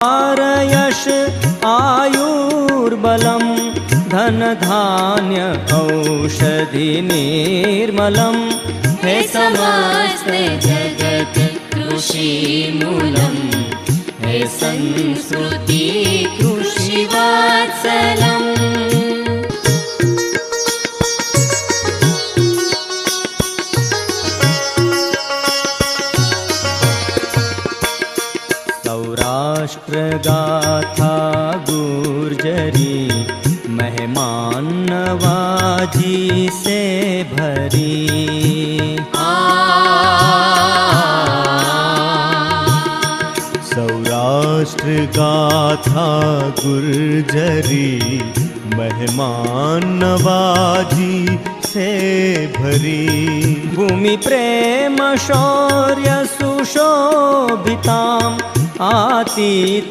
यश आयुर्बलं धनधान्य निर्मलं। हे समस्त जगत कृषिमूलम् हे संस्कृति सौराष्ट्रगाथा गुर्जरी मेहमान नवाजी से भरी। सौराष्ट्र गाथा गुर्जरी मेहमान नवाजी से भरी। भूमि प्रेम शौर्य सुशोभिताम् आतीत